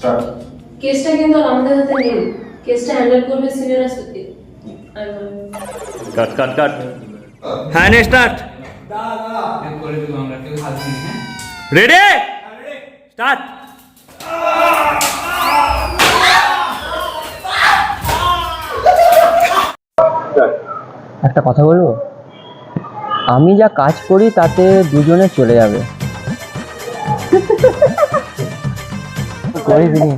Start কেসটা কিন্তু আমাদের হাতে নেই। কেসটা হ্যান্ডেল করবে সিনিয়র কাট কাট কাট। হ্যাঁ নে স্টার্ট করে দেবো আমরা কেউ হাত দিই হ্যাঁ রেডি স্টার্ট একটা কথা বলব? আমি যা কাজ করি তাতে দুজনে চলে যাবে। করিস নি